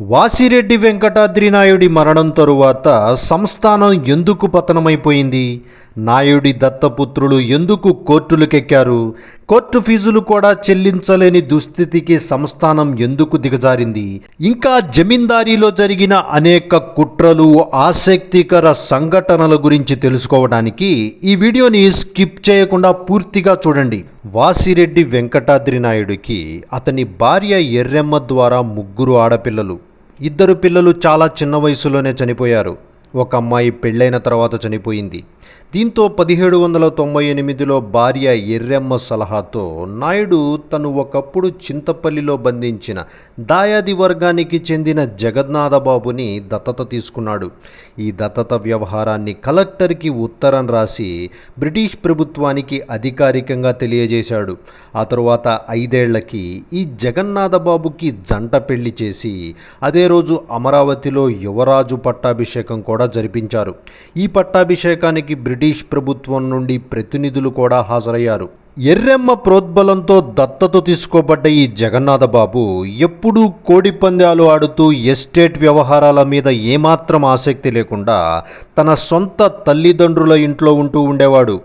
వాసిరెడ్డి వెంకటాద్రి నాయుడి మరణం తరువాత సంస్థానం ఎందుకు పతనమైపోయింది? నాయుడి దత్తపుత్రులు ఎందుకు కోర్టులకెక్కారు? కోర్టు ఫీజులు కూడా చెల్లించలేని దుస్థితికి సంస్థానం ఎందుకు దిగజారింది? ఇంకా జమీందారీలో జరిగిన అనేక కుట్రలు ఆసక్తికర సంఘటనల గురించి తెలుసుకోవడానికి ఈ వీడియోని స్కిప్ చేయకుండా పూర్తిగా చూడండి. వాసిరెడ్డి వెంకటాద్రి నాయుడికి అతని భార్య ఎర్రెమ్మ ద్వారా ముగ్గురు ఆడపిల్లలు. ఇద్దరు పిల్లలు చాలా చిన్న వయసులోనే చనిపోయారు. ఒక అమ్మాయి పెళ్ళైన తర్వాత చనిపోయింది. దీంతో పదిహేడు వందల తొంభై ఎనిమిదిలో భార్య ఎర్రెమ్మ సలహాతో నాయుడు తను ఒకప్పుడు చింతపల్లిలో బంధించిన దాయాది వర్గానికి చెందిన జగన్నాథబాబుని దత్తత తీసుకున్నాడు. ఈ దత్తత వ్యవహారాన్ని కలెక్టర్కి ఉత్తరం రాసి బ్రిటిష్ ప్రభుత్వానికి అధికారికంగా తెలియజేశాడు. ఆ తరువాత ఐదేళ్ళకి ఈ జగన్నాథబాబుకి జంట పెళ్ళి చేసి అదే రోజు అమరావతిలో యువరాజు పట్టాభిషేకం కూడా జరిపించారు. ఈ పట్టాభిషేకానికి బ్రిటిష్ ప్రభుత్వం నుండి ప్రతినిధులు కూడా హాజరయ్యారు. ఎర్రెమ్మ ప్రోద్బలంతో దత్తత తీసుకోబడ్డ ఈ జగన్నాథబాబు ఎప్పుడూ కోడి పందాలు ఆడుతూ ఎస్టేట్ వ్యవహారాల మీద ఏమాత్రం ఆసక్తి లేకుండా తన సొంత తల్లిదండ్రుల ఇంట్లో ఉంటూ ఉండేవాడు.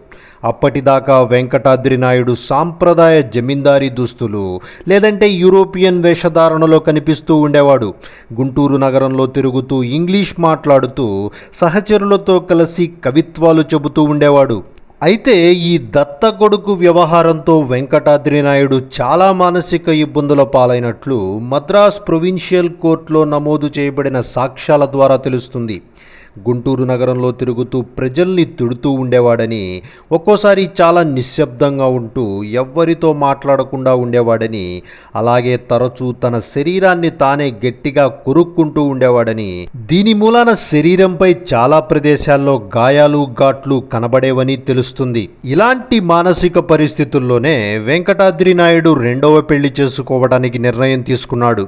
అప్పటిదాకా వెంకటాద్రి నాయుడు సాంప్రదాయ జమీందారీ దుస్తులు లేదంటే యూరోపియన్ వేషధారణలో కనిపిస్తూ ఉండేవాడు. గుంటూరు నగరంలో తిరుగుతూ ఇంగ్లీష్ మాట్లాడుతూ సహచరులతో కలిసి కవిత్వాలు చెబుతూ ఉండేవాడు. అయితే ఈ దత్త కొడుకు వ్యవహారంతో వెంకటాద్రి నాయుడు చాలా మానసిక ఇబ్బందుల పాలైనట్లు మద్రాస్ ప్రొవిన్షియల్ కోర్టులో నమోదు చేయబడిన సాక్ష్యాల ద్వారా తెలుస్తుంది. గుంటూరు నగరంలో తిరుగుతూ ప్రజల్ని తిడుతూ ఉండేవాడని ఒక్కోసారి చాలా నిశ్శబ్దంగా ఉంటూ ఎవ్వరితో మాట్లాడకుండా ఉండేవాడని అలాగే తరచూ తన శరీరాన్ని తానే గట్టిగా కొరుక్కుంటూ ఉండేవాడని. దీని మూలాన శరీరంపై చాలా ప్రదేశాల్లో గాయాలు ఘాట్లు కనబడేవని తెలుస్తుంది. ఇలాంటి మానసిక పరిస్థితుల్లోనే వెంకటాద్రి నాయుడు రెండవ పెళ్ళి చేసుకోవడానికి నిర్ణయం తీసుకున్నాడు.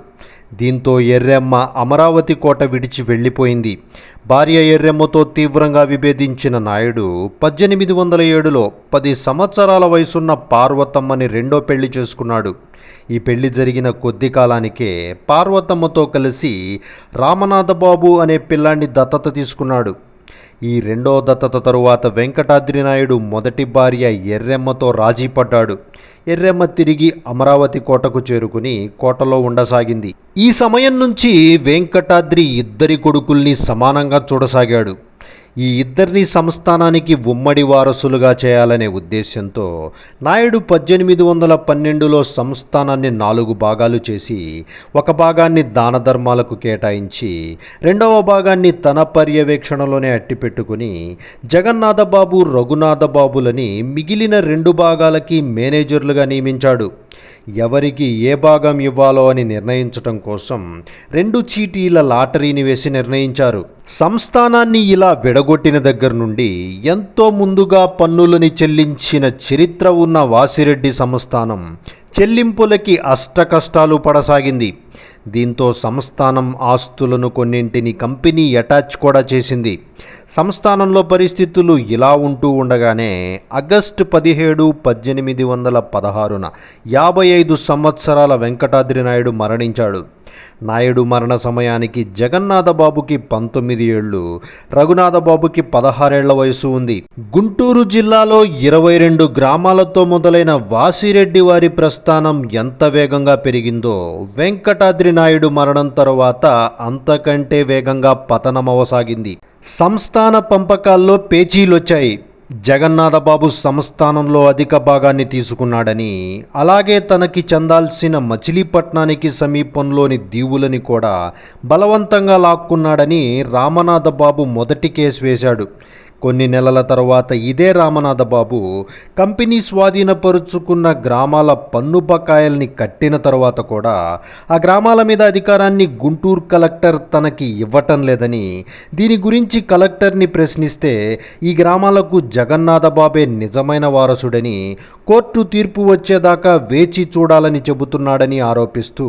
దీంతో ఎర్రెమ్మ అమరావతి కోట విడిచి వెళ్ళిపోయింది. భార్య ఎర్రెమ్మతో తీవ్రంగా విభేదించిన నాయుడు పద్దెనిమిది వందల ఏడులో పది సంవత్సరాల వయసున్న పార్వతమ్మని రెండో పెళ్ళి చేసుకున్నాడు. ఈ పెళ్ళి జరిగిన కొద్ది కాలానికే పార్వతమ్మతో కలిసి రామనాథబాబు అనే పిల్లాన్ని దత్తత తీసుకున్నాడు. ఈ రెండో దత్తత తరువాత వెంకటాద్రి నాయుడు మొదటి భార్య ఎర్రెమ్మతో రాజీ పడ్డాడు. ఎర్రెమ్మ తిరిగి అమరావతి కోటకు చేరుకుని కోటలో ఉండసాగింది. ఈ సమయం నుంచి వెంకటాద్రి ఇద్దరి కొడుకుల్ని సమానంగా చూడసాగాడు. ఈ ఇద్దరిని సంస్థానానికి ఉమ్మడి వారసులుగా చేయాలనే ఉద్దేశంతో నాయుడు పద్దెనిమిది వందల పన్నెండులో సంస్థానాన్ని నాలుగు భాగాలు చేసి ఒక భాగాన్ని దాన ధర్మాలకు కేటాయించి రెండవ భాగాన్ని తన పర్యవేక్షణలోనే అట్టిపెట్టుకుని జగన్నాథబాబు రఘునాథబాబులని మిగిలిన రెండు భాగాలకి మేనేజర్లుగా నియమించాడు. ఎవరికి ఏ భాగం ఇవ్వాలో అని నిర్ణయించటం కోసం రెండు చీటీల లాటరీని వేసి నిర్ణయించారు. సంస్థానాన్ని ఇలా విడగొట్టిన దగ్గర నుండి ఎంతో ముందుగా పన్నులని చెల్లించిన చరిత్ర ఉన్న వాసిరెడ్డి సంస్థానం చెల్లింపులకి అష్టకష్టాలు పడసాగింది. దీంతో సంస్థానం ఆస్తులను కొన్నింటిని కంపెనీ అటాచ్ కూడా చేసింది. సంస్థానంలో పరిస్థితులు ఇలా ఉంటూ ఉండగానే ఆగస్టు పదిహేడు పద్దెనిమిది వందల పదహారున యాభై ఐదు సంవత్సరాల వెంకటాద్రి నాయుడు మరణించాడు. నాయుడు మరణ సమయానికి జగన్నాథబాబుకి పంతొమ్మిది ఏళ్ళు రఘునాథబాబుకి పదహారేళ్ళ వయసు ఉంది. గుంటూరు జిల్లాలో ఇరవై రెండు గ్రామాలతో మొదలైన వాసిరెడ్డి వారి ప్రస్థానం ఎంత వేగంగా పెరిగిందో వెంకటాద్రి నాయుడు మరణం తరువాత అంతకంటే వేగంగా పతనమవసాగింది. సంస్థాన పంపకాల్లో పేచీలొచ్చాయి. జగన్నాథబాబు సంస్థానంలో అధిక భాగాన్ని తీసుకున్నాడని అలాగే తనకి చెందాల్సిన మచిలీపట్నానికి సమీపంలోని దీవులని కూడా బలవంతంగా లాక్కున్నాడని రామనాథబాబు మొదటి కేసు వేశాడు. కొన్ని నెలల తర్వాత ఇదే రామనాథబాబు కంపెనీ స్వాధీనపరుచుకున్న గ్రామాల పన్ను బకాయిల్ని కట్టిన తర్వాత కూడా ఆ గ్రామాల మీద అధికారాన్ని గుంటూరు కలెక్టర్ తనకి ఇవ్వటం లేదని దీని గురించి కలెక్టర్ని ప్రశ్నిస్తే ఈ గ్రామాలకు జగన్నాథబాబే నిజమైన వారసుడని కోర్టు తీర్పు వచ్చేదాకా వేచి చూడాలని చెబుతున్నాడని ఆరోపిస్తూ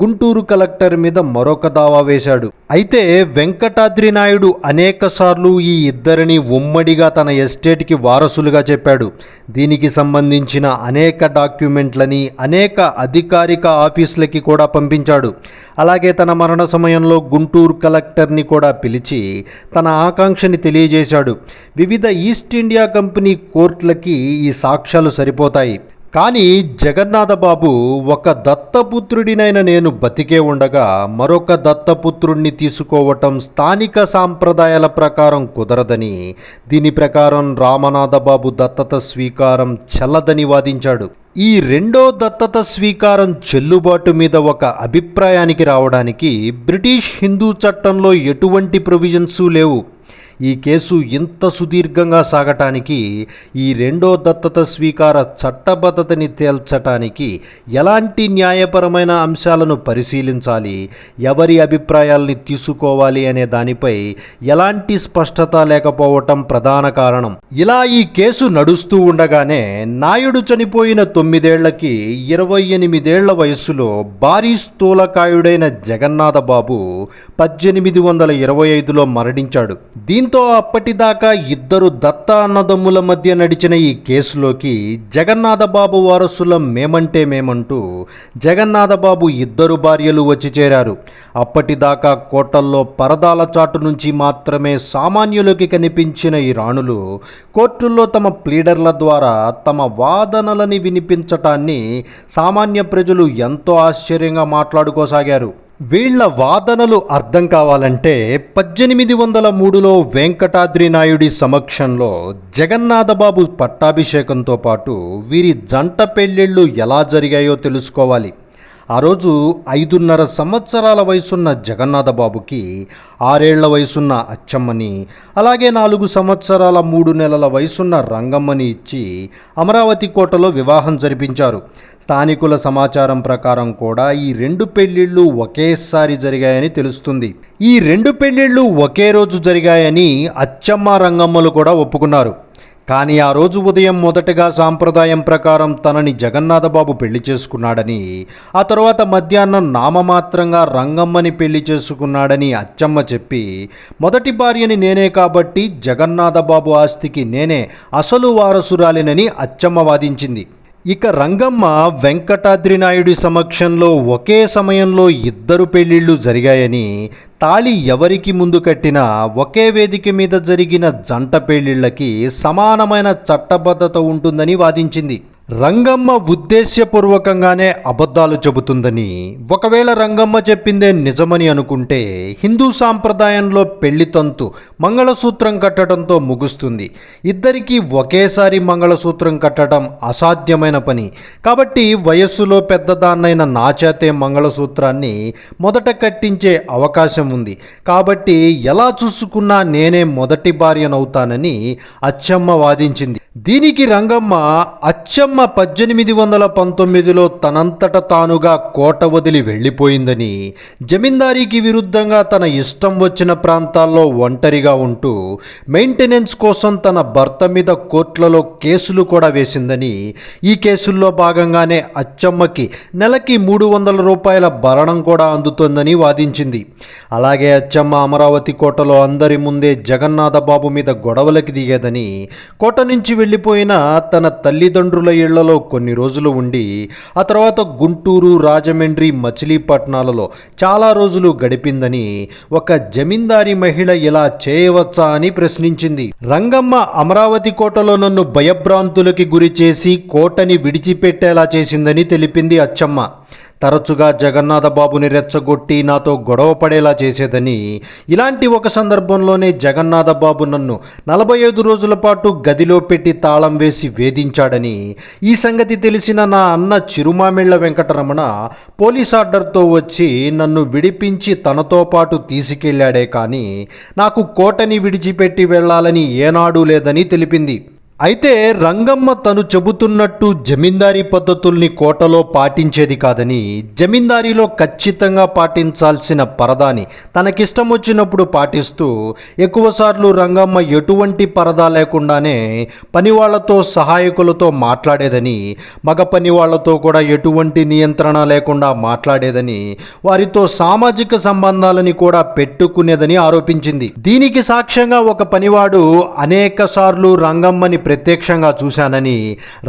గుంటూరు కలెక్టర్ మీద మరొక దావా వేశాడు. అయితే వెంకటాద్రి నాయుడు అనేకసార్లు ఈ ఇద్దరిని ఉమ్మడిగా తన ఎస్టేట్కి వారసులుగా చెప్పాడు. దీనికి సంబంధించిన అనేక డాక్యుమెంట్లని అనేక అధికారిక ఆఫీసులకి కూడా పంపించాడు. అలాగే తన మరణ సమయంలో గుంటూరు కలెక్టర్ని కూడా పిలిచి తన ఆకాంక్షని తెలియజేశాడు. వివిధ ఈస్ట్ ఇండియా కంపెనీ కోర్టులకి ఈ సాక్ష్యాలు సరిపోతాయి. కానీ జగన్నాథబాబు ఒక దత్తపుత్రుడినైన నేను బతికే ఉండగా మరొక దత్తపుత్రుణ్ణి తీసుకోవటం స్థానిక సాంప్రదాయాల ప్రకారం కుదరదని దీని ప్రకారం రామనాథబాబు దత్తత స్వీకారం చెల్లదని వాదించాడు. ఈ రెండో దత్తత స్వీకారం చెల్లుబాటు మీద ఒక అభిప్రాయానికి రావడానికి బ్రిటిష్ హిందూ చట్టంలో ఎటువంటి ప్రొవిజన్సు లేవు. ఈ కేసు ఇంత సుదీర్ఘంగా సాగటానికి ఈ రెండో దత్తత స్వీకార చట్టబద్ధతని తేల్చటానికి ఎలాంటి న్యాయపరమైన అంశాలను పరిశీలించాలి ఎవరి అభిప్రాయాల్ని తీసుకోవాలి అనే దానిపై ఎలాంటి స్పష్టత లేకపోవటం ప్రధాన కారణం. ఇలా ఈ కేసు నడుస్తూ ఉండగానే నాయుడు చనిపోయిన తొమ్మిదేళ్ళకి ఇరవై ఎనిమిదేళ్ళ వయస్సులో భారీ స్థూలకాయుడైన జగన్నాథ బాబు పద్దెనిమిది వందల ఇరవై ఐదులో మరణించాడు. దీంతో అప్పటిదాకా ఇద్దరు దత్త అన్నదమ్ముల మధ్య నడిచిన ఈ కేసులోకి జగన్నాథబాబు వారసుల వారసులం మేమంటే మేమంటూ జగన్నాథబాబు ఇద్దరు భార్యలు వచ్చి చేరారు. అప్పటిదాకా కోటల్లో పరదాల చాటు నుంచి మాత్రమే సామాన్యులకి కనిపించిన ఈ రాణులు కోర్టుల్లో తమ ప్లీడర్ల ద్వారా తమ వాదనలని వినిపించటాన్ని సామాన్య ప్రజలు ఎంతో ఆశ్చర్యంగా మాట్లాడుకోసాగారు. వీళ్ళ వాదనలు అర్థం కావాలంటే పద్దెనిమిది వందల మూడులో వెంకటాద్రి నాయుడి సమక్షంలో జగన్నాథబాబు పట్టాభిషేకంతో పాటు వీరి జంట పెళ్ళిళ్ళు ఎలా జరిగాయో తెలుసుకోవాలి. ఆ రోజు ఐదున్నర సంవత్సరాల వయసున్న జగన్నాథబాబుకి ఆరేళ్ళ వయసున్న అచ్చమ్మని అలాగే నాలుగు సంవత్సరాల మూడు నెలల వయసున్న రంగమ్మని ఇచ్చి అమరావతి కోటలో వివాహం జరిపించారు. స్థానికుల సమాచారం ప్రకారం కూడా ఈ రెండు పెళ్ళిళ్ళు ఒకేసారి జరిగాయని తెలుస్తుంది. ఈ రెండు పెళ్ళిళ్ళు ఒకే రోజు జరిగాయని అచ్చమ్మ రంగమ్మలు కూడా ఒప్పుకున్నారు. కానీ ఆ రోజు ఉదయం మొదటగా సాంప్రదాయం ప్రకారం తనని జగన్నాథబాబు పెళ్ళి చేసుకున్నాడని ఆ తర్వాత మధ్యాహ్నం నామమాత్రంగా రంగమ్మని పెళ్ళి చేసుకున్నాడని అచ్చమ్మ చెప్పి మొదటి భార్యని నేనే కాబట్టి జగన్నాథబాబు ఆస్తికి నేనే అసలు వారసురాలినని అచ్చమ్మ వాదించింది. ఇక రంగమ్మ వెంకటాద్రి నాయుడి సమక్షంలో ఒకే సమయంలో ఇద్దరు పెళ్ళిళ్ళు జరిగాయని తాళి ఎవరికి ముందు కట్టినా ఒకే వేదిక మీద జరిగిన జంట పెళ్ళిళ్ళకి సమానమైన చట్టబద్ధత ఉంటుందని వాదించింది. రంగమ్మ ఉద్దేశ్యపూర్వకంగానే అబద్ధాలు చెబుతుందని ఒకవేళ రంగమ్మ చెప్పిందే నిజమని అనుకుంటే హిందూ సాంప్రదాయంలో పెళ్ళి తంతు మంగళసూత్రం కట్టడంతో ముగుస్తుంది. ఇద్దరికీ ఒకేసారి మంగళసూత్రం కట్టడం అసాధ్యమైన పని. కాబట్టి వయస్సులో పెద్దదాన్నైన నా చేతే మంగళసూత్రాన్ని మొదట కట్టించే అవకాశం ఉంది. కాబట్టి ఎలా చూసుకున్నా నేనే మొదటి భార్యనవుతానని అచ్చమ్మ వాదించింది. దీనికి రంగమ్మ అచ్చమ్మ పద్దెనిమిది వందల పంతొమ్మిదిలో తనంతట తానుగా కోట వదిలి వెళ్ళిపోయిందని జమీందారీకి విరుద్ధంగా తన ఇష్టం వచ్చిన ప్రాంతాల్లో ఒంటరిగా ఉంటూ మెయింటెనెన్స్ కోసం తన భర్త మీద కోర్టులలో కేసులు కూడా వేసిందని ఈ కేసుల్లో భాగంగానే అచ్చమ్మకి నెలకి మూడు వందల రూపాయల భరణం కూడా అందుతోందని వాదించింది. అలాగే అచ్చమ్మ అమరావతి కోటలో అందరి ముందే జగన్నాథ బాబు మీద గొడవలకి దిగేదని కోట నుంచి వెళ్ళిపోయిన తన తల్లిదండ్రుల ఇళ్ళలో కొన్ని రోజులు ఉండి ఆ తర్వాత గుంటూరు రాజమండ్రి మచిలీపట్నాలలో చాలా రోజులు గడిపిందని ఒక జమీందారీ మహిళ ఇలా చేయవచ్చా అని ప్రశ్నించింది. రంగమ్మ అమరావతి కోటలో నన్ను భయభ్రాంతులకి గురి చేసి కోటని విడిచిపెట్టేలా చేసిందని తెలిపింది అచ్చమ్మ. తరచుగా జగన్నాథ బాబుని రెచ్చగొట్టి నాతో గొడవ పడేలా చేసేదని. ఇలాంటి ఒక సందర్భంలోనే జగన్నాథ బాబు నన్ను నలభై ఐదు రోజుల పాటు గదిలో పెట్టి తాళం వేసి వేధించాడని ఈ సంగతి తెలిసిన నా అన్న చిరుమామిళ్ళ వెంకటరమణ పోలీస్ ఆర్డర్తో వచ్చి నన్ను విడిపించి తనతో పాటు తీసుకెళ్ళాడే కానీ నాకు కోటని విడిచిపెట్టి వెళ్ళాలని ఏనాడూ లేదని తెలిపింది. అయితే రంగమ్మ తను చెబుతున్నట్టు జమీందారీ పద్ధతుల్ని కోటలో పాటించేది కాదని జమీందారీలో ఖచ్చితంగా పాటించాల్సిన పరదాని తనకిష్టం వచ్చినప్పుడు పాటిస్తూ ఎక్కువసార్లు రంగమ్మ ఎటువంటి పరదా లేకుండానే పనివాళ్ళతో సహాయకులతో మాట్లాడేదని మగ పనివాళ్ళతో కూడా ఎటువంటి నియంత్రణ లేకుండా మాట్లాడేదని వారితో సామాజిక సంబంధాలని కూడా పెట్టుకునేదని ఆరోపించింది. దీనికి సాక్ష్యంగా ఒక పనివాడు అనేక సార్లు రంగమ్మని ప్రత్యక్షంగా చూశానని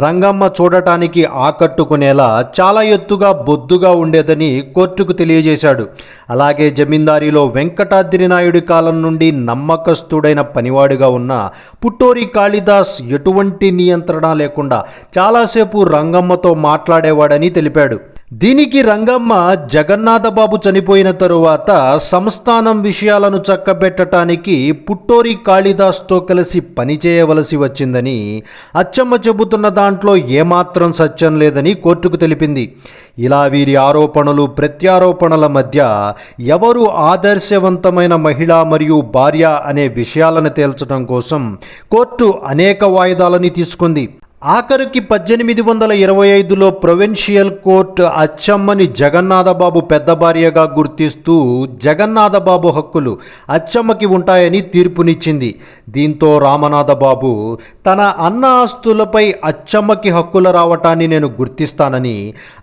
రంగమ్మ చూడటానికి ఆకట్టుకునేలా చాలా ఎత్తుగా బొద్దుగా ఉండేదని కోర్టుకు తెలియజేశాడు. అలాగే జమీందారీలో వెంకటాద్రి నాయుడి కాలం నుండి నమ్మకస్తుడైన పనివాడిగా ఉన్న పుట్టోరి కాళిదాస్ ఎటువంటి నియంత్రణ లేకుండా చాలాసేపు రంగమ్మతో మాట్లాడేవాడని తెలిపాడు. దీనికి రంగమ్మ జగన్నాథబాబు చనిపోయిన తరువాత సంస్థానం విషయాలను చక్కబెట్టడానికి పుట్టోరి కాళిదాస్తో కలిసి పనిచేయవలసి వచ్చిందని అచ్చమ్మ చెబుతున్న దాంట్లో ఏమాత్రం సత్యం లేదని కోర్టుకు తెలిపింది. ఇలా వీరి ఆరోపణలు ప్రత్యారోపణల మధ్య ఎవరు ఆదర్శవంతమైన మహిళ మరియు భార్య అనే విషయాలను తేల్చడం కోసం కోర్టు అనేక వాయిదాలని తీసుకుంది. ఆఖరికి పద్దెనిమిది వందల ఇరవై ఐదులో ప్రొవిన్షియల్ కోర్టు అచ్చమ్మని జగన్నాథబాబు పెద్ద భార్యగా గుర్తిస్తూ జగన్నాథబాబు హక్కులు అచ్చమ్మకి ఉంటాయని తీర్పునిచ్చింది. దీంతో రామనాథబాబు తన అన్న ఆస్తులపై అచ్చమ్మకి హక్కులు రావటాన్ని నేను గుర్తిస్తానని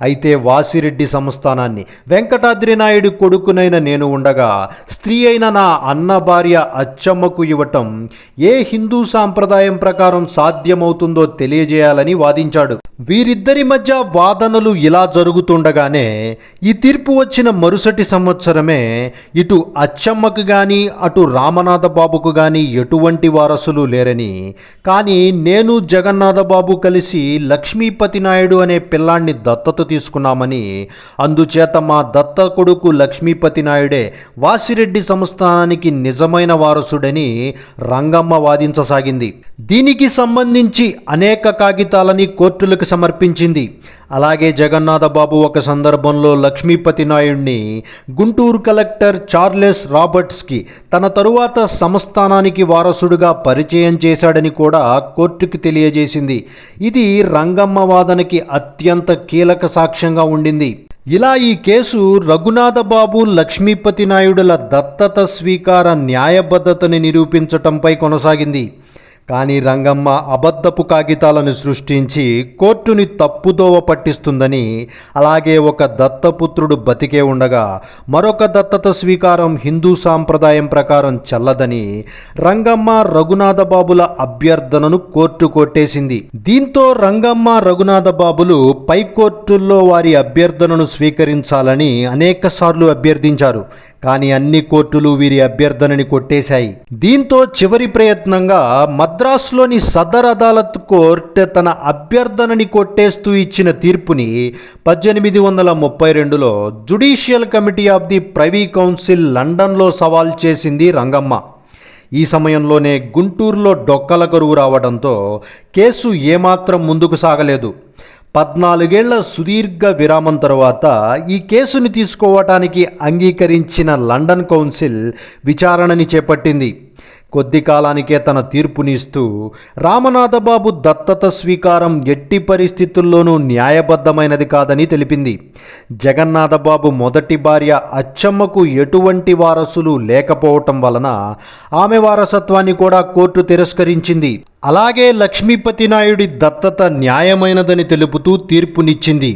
అయితే వాసిరెడ్డి సంస్థానాన్ని వెంకటాద్రి నాయుడు కొడుకునైన నేను ఉండగా స్త్రీ అయిన నా అన్న భార్య అచ్చమ్మకు ఇవ్వటం ఏ హిందూ సాంప్రదాయం ప్రకారం సాధ్యమవుతుందో తెలియజేయాలని వాదించాడు. వీరిద్దరి మధ్య వాదనలు ఇలా జరుగుతుండగానే ఈ తీర్పు వచ్చిన మరుసటి సంవత్సరమే ఇటు అచ్చమ్మకు కానీ అటు రామనాథ బాబుకు కానీ ఎటువంటి వారసులు లేరని. కానీ నేను జగన్నాథ బాబు కలిసి లక్ష్మీపతి నాయుడు అనే పిల్లాన్ని దత్తత తీసుకున్నామని అందుచేత మా దత్త కొడుకు లక్ష్మీపతి నాయుడే వాసిరెడ్డి సంస్థానానికి నిజమైన వారసుడని రంగమ్మ వాదించసాగింది. దీనికి సంబంధించి అనేక కాగితాలని కోర్టులకు సమర్పించింది. అలాగే జగన్నాథబాబు ఒక సందర్భంలో లక్ష్మీపతి నాయుడిని గుంటూరు కలెక్టర్ చార్లెస్ రాబర్ట్స్కి తన తరువాత సంస్థానానికి వారసుడుగా పరిచయం చేశాడని కూడా కోర్టుకు తెలియజేసింది. ఇది రంగమ్మ వాదనకి అత్యంత కీలక సాక్ష్యంగా ఉండింది. ఇలా ఈ కేసు రఘునాథ బాబు లక్ష్మీపతి నాయుడుల దత్తత స్వీకార న్యాయబద్ధతని నిరూపించటంపై కొనసాగింది. కానీ రంగమ్మ అబద్ధపు కాగితాలను సృష్టించి కోర్టుని తప్పుదోవ పట్టిస్తుందని అలాగే ఒక దత్తపుత్రుడు బతికే ఉండగా మరొక దత్తత స్వీకారం హిందూ సాంప్రదాయం ప్రకారం చల్లదని రంగమ్మ రఘునాథబాబుల అభ్యర్థనను కోర్టు కొట్టేసింది. దీంతో రంగమ్మ రఘునాథబాబులు పై కోర్టుల్లో వారి అభ్యర్థనను స్వీకరించాలని అనేకసార్లు అభ్యర్థించారు. కానీ అన్ని కోర్టులు వీరి అభ్యర్థనని కొట్టేశాయి. దీంతో చివరి ప్రయత్నంగా మద్రాసులోని సదర్ అదాలత్ కోర్టు తన అభ్యర్థనని కొట్టేస్తూ ఇచ్చిన తీర్పుని పద్దెనిమిది వందల ముప్పై రెండులో judicial committee of the privy council లండన్లో సవాల్ చేసింది రంగమ్మ. ఈ సమయంలోనే గుంటూరులో డొక్కల కరువు రావడంతో కేసు ఏమాత్రం ముందుకు సాగలేదు. పద్నాలుగేళ్ళ సుదీర్ఘ విరామం తరువాత ఈ కేసుని తీసుకోవటానికి అంగీకరించిన లండన్ కౌన్సిల్ విచారణని చేపట్టింది. కొద్ది కాలానికే తన తీర్పునిస్తూ రామనాథబాబు దత్తత స్వీకారం ఎట్టి పరిస్థితుల్లోనూ న్యాయబద్ధమైనది కాదని తెలిపింది. జగన్నాథబాబు మొదటి భార్య అచ్చమ్మకు ఎటువంటి వారసులు లేకపోవటం వలన ఆమె వారసత్వాన్ని కూడా కోర్టు తిరస్కరించింది. అలాగే లక్ష్మీపతి నాయుడి దత్తత న్యాయమైనదని తెలుపుతూ తీర్పునిచ్చింది.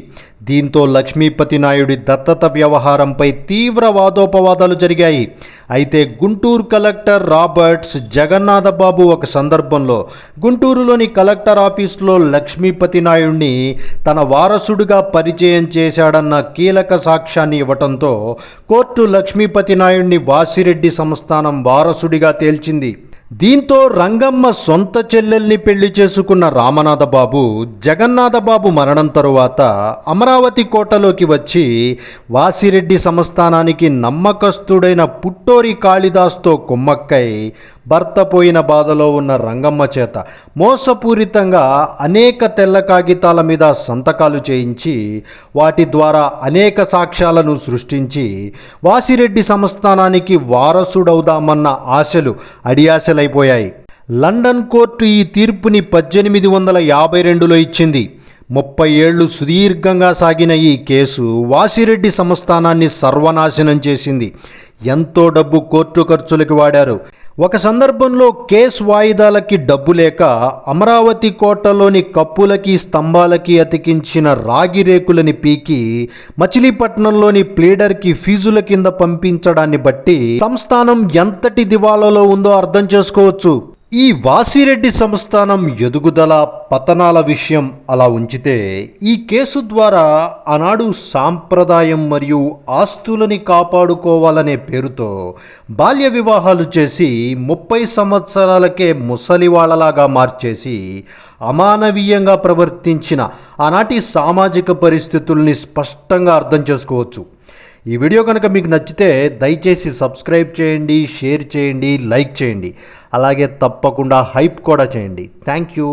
దీంతో లక్ష్మీపతి నాయుడి దత్తత వ్యవహారంపై తీవ్ర వాదోపవాదాలు జరిగాయి. అయితే గుంటూరు కలెక్టర్ రాబర్ట్స్ జగన్నాథబాబు ఒక సందర్భంలో గుంటూరులోని కలెక్టర్ ఆఫీసులో లక్ష్మీపతి నాయుడిని తన వారసుడిగా పరిచయం చేశాడన్న కీలక సాక్ష్యాన్ని ఇవ్వటంతో కోర్టు లక్ష్మీపతి నాయుడిని వాసిరెడ్డి సంస్థానం వారసుడిగా తేల్చింది. దీంతో రంగమ్మ సొంత చెల్లెల్ని పెళ్ళి చేసుకున్న రామనాథబాబు జగన్నాథబాబు మరణం తరువాత అమరావతి కోటలోకి వచ్చి వాసిరెడ్డి సంస్థానానికి నమ్మకస్తుడైన పుట్టోరి కాళిదాస్తో కుమ్మక్కై భర్త పోయిన బాధలో ఉన్న రంగమ్మ చేత మోసపూరితంగా అనేక తెల్ల కాగితాల మీద సంతకాలు చేయించి వాటి ద్వారా అనేక సాక్ష్యాలను సృష్టించి వాసిరెడ్డి సంస్థానానికి వారసుడవుదామన్న ఆశలు అడియాశలైపోయాయి. లండన్ కోర్టు ఈ తీర్పుని పద్దెనిమిది వందల యాభై రెండులో ఇచ్చింది. ముప్పై ఏళ్ళు సుదీర్ఘంగా సాగిన ఈ కేసు వాసిరెడ్డి సంస్థానాన్ని సర్వనాశనం చేసింది. ఎంతో డబ్బు కోర్టు ఖర్చులకు వాడారు. ఒక సందర్భంలో కేసు వాయిదాలకి డబ్బు లేక అమరావతి కోటలోని కప్పులకి స్తంభాలకి అతికించిన రాగి రేకులని పీకి మచిలీపట్నంలోని ప్లీడర్కి ఫీజుల కింద పంపించడాన్ని బట్టి సంస్థానం ఎంతటి దివాలలో ఉందో అర్థం చేసుకోవచ్చు. ఈ వాసిరెడ్డి సంస్థానం ఎదుగుదల పతనాల విషయం అలా ఉంచితే ఈ కేసు ద్వారా ఆనాడు సాంప్రదాయం మరియు ఆస్తులని కాపాడుకోవాలనే పేరుతో బాల్య వివాహాలు చేసి ముప్పై సంవత్సరాలకే ముసలివాళ్ళలాగా మార్చేసి అమానవీయంగా ప్రవర్తించిన ఆనాటి సామాజిక పరిస్థితుల్ని స్పష్టంగా అర్థం చేసుకోవచ్చు. ఈ వీడియో కనుక మీకు నచ్చితే దయచేసి సబ్స్క్రైబ్ చేయండి షేర్ చేయండి లైక్ చేయండి. అలాగే తప్పకుండా హైప్ కూడా చేయండి. Thank you.